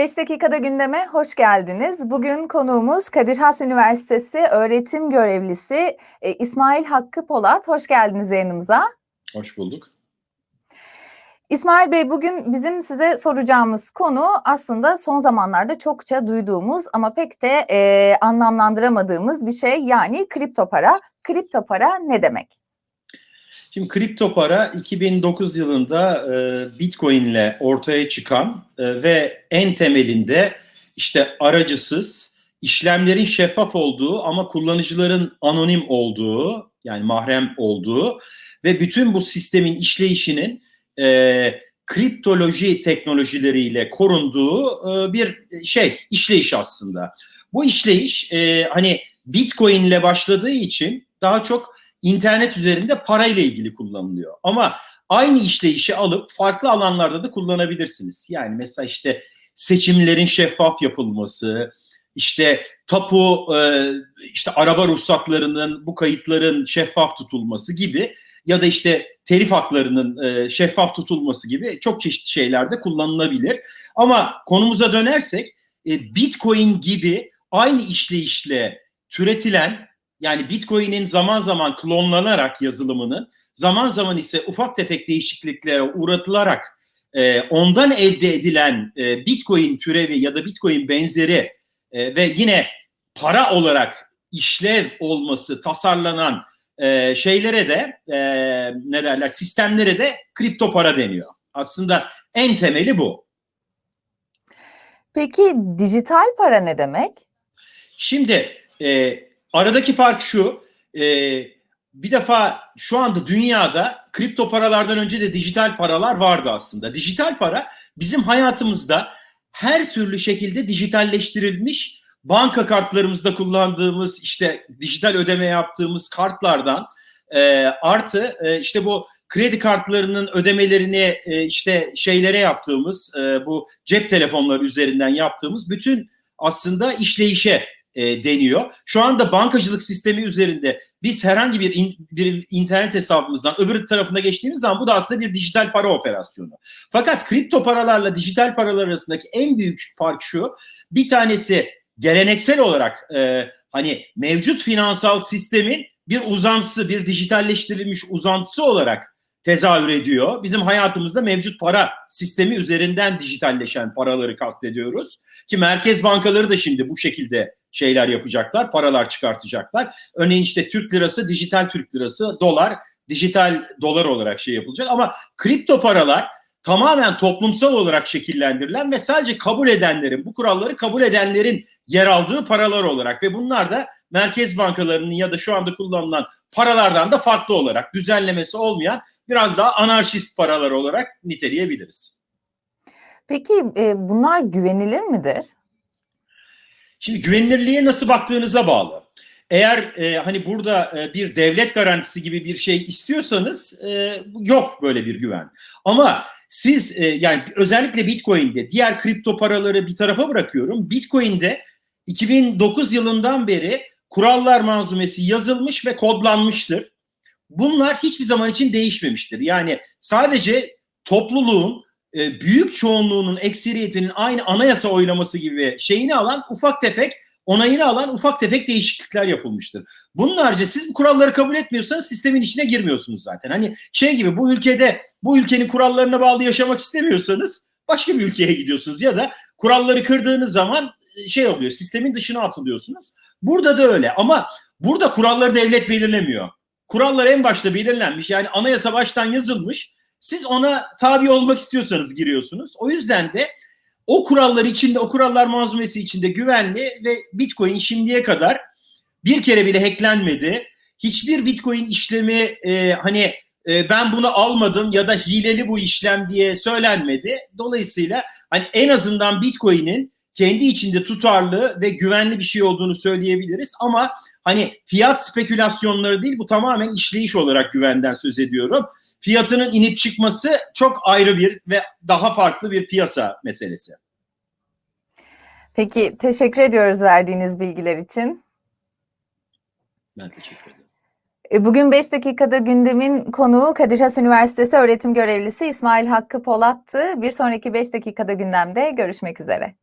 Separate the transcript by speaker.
Speaker 1: 5 dakikada gündeme hoş geldiniz. Bugün konuğumuz Kadir Has Üniversitesi öğretim görevlisi e, İsmail Hakkı Polat. Hoş geldiniz yayınımıza.
Speaker 2: Hoş bulduk.
Speaker 1: İsmail Bey bugün bizim size soracağımız konu aslında son zamanlarda çokça duyduğumuz ama pek de e, anlamlandıramadığımız bir şey yani kripto para. Kripto para ne demek?
Speaker 2: Şimdi kripto para 2009 yılında e, Bitcoin ile ortaya çıkan e, ve en temelinde işte aracısız, işlemlerin şeffaf olduğu ama kullanıcıların anonim olduğu yani mahrem olduğu ve bütün bu sistemin işleyişinin e, kriptoloji teknolojileriyle korunduğu e, bir şey işleyiş aslında. Bu işleyiş e, hani Bitcoin ile başladığı için daha çok internet üzerinde parayla ilgili kullanılıyor. Ama aynı işleyişi alıp farklı alanlarda da kullanabilirsiniz. Yani mesela işte seçimlerin şeffaf yapılması, işte tapu, e, işte araba ruhsatlarının, bu kayıtların şeffaf tutulması gibi ya da işte telif haklarının e, şeffaf tutulması gibi çok çeşitli şeylerde kullanılabilir. Ama konumuza dönersek e, Bitcoin gibi aynı işleyişle türetilen yani Bitcoin'in zaman zaman klonlanarak yazılımının zaman zaman ise ufak tefek değişikliklere uğratılarak e, ondan elde edilen e, Bitcoin türevi ya da Bitcoin benzeri e, ve yine para olarak işlev olması tasarlanan e, şeylere de e, ne derler sistemlere de kripto para deniyor. Aslında en temeli bu.
Speaker 1: Peki dijital para ne demek?
Speaker 2: Şimdi e, aradaki fark şu. E, bir defa şu anda dünyada kripto paralardan önce de dijital paralar vardı aslında. Dijital para bizim hayatımızda her türlü şekilde dijitalleştirilmiş banka kartlarımızda kullandığımız işte dijital ödeme yaptığımız kartlardan e, artı e, işte bu kredi kartlarının ödemelerini e, işte şeylere yaptığımız e, bu cep telefonları üzerinden yaptığımız bütün aslında işleyişe e, deniyor. Şu anda bankacılık sistemi üzerinde biz herhangi bir, in, bir internet hesabımızdan öbür tarafına geçtiğimiz zaman bu da aslında bir dijital para operasyonu. Fakat kripto paralarla dijital paralar arasındaki en büyük fark şu. Bir tanesi geleneksel olarak e, hani mevcut finansal sistemin bir uzantısı, bir dijitalleştirilmiş uzantısı olarak tezahür ediyor. Bizim hayatımızda mevcut para sistemi üzerinden dijitalleşen paraları kastediyoruz. Ki merkez bankaları da şimdi bu şekilde şeyler yapacaklar, paralar çıkartacaklar. Örneğin işte Türk lirası, dijital Türk lirası, dolar, dijital dolar olarak şey yapılacak. Ama kripto paralar tamamen toplumsal olarak şekillendirilen ve sadece kabul edenlerin, bu kuralları kabul edenlerin yer aldığı paralar olarak ve bunlar da merkez bankalarının ya da şu anda kullanılan paralardan da farklı olarak düzenlemesi olmayan biraz daha anarşist paralar olarak niteleyebiliriz.
Speaker 1: Peki e, bunlar güvenilir midir?
Speaker 2: Şimdi güvenilirliğe nasıl baktığınıza bağlı. Eğer e, hani burada e, bir devlet garantisi gibi bir şey istiyorsanız e, yok böyle bir güven. Ama siz e, yani özellikle Bitcoin'de diğer kripto paraları bir tarafa bırakıyorum. Bitcoin'de 2009 yılından beri kurallar manzumesi yazılmış ve kodlanmıştır. Bunlar hiçbir zaman için değişmemiştir. Yani sadece topluluğun e, büyük çoğunluğunun ekseriyetinin aynı anayasa oylaması gibi şeyini alan ufak tefek onayını alan ufak tefek değişiklikler yapılmıştır. Bunun harici siz bu kuralları kabul etmiyorsanız sistemin içine girmiyorsunuz zaten. Hani şey gibi bu ülkede bu ülkenin kurallarına bağlı yaşamak istemiyorsanız başka bir ülkeye gidiyorsunuz ya da kuralları kırdığınız zaman şey oluyor sistemin dışına atılıyorsunuz. Burada da öyle ama burada kuralları devlet belirlemiyor. Kurallar en başta belirlenmiş yani anayasa baştan yazılmış. Siz ona tabi olmak istiyorsanız giriyorsunuz. O yüzden de o kurallar içinde, o kurallar manzumesi içinde güvenli ve Bitcoin şimdiye kadar bir kere bile hacklenmedi. Hiçbir Bitcoin işlemi e, hani e, ben bunu almadım ya da hileli bu işlem diye söylenmedi. Dolayısıyla hani en azından Bitcoin'in kendi içinde tutarlı ve güvenli bir şey olduğunu söyleyebiliriz ama hani fiyat spekülasyonları değil bu tamamen işleyiş olarak güvenden söz ediyorum. Fiyatının inip çıkması çok ayrı bir ve daha farklı bir piyasa meselesi.
Speaker 1: Peki teşekkür ediyoruz verdiğiniz bilgiler için.
Speaker 2: Ben teşekkür ederim.
Speaker 1: E, Bugün 5 dakikada gündemin konuğu Kadir Has Üniversitesi öğretim görevlisi İsmail Hakkı Polat'tı. Bir sonraki 5 dakikada gündemde görüşmek üzere.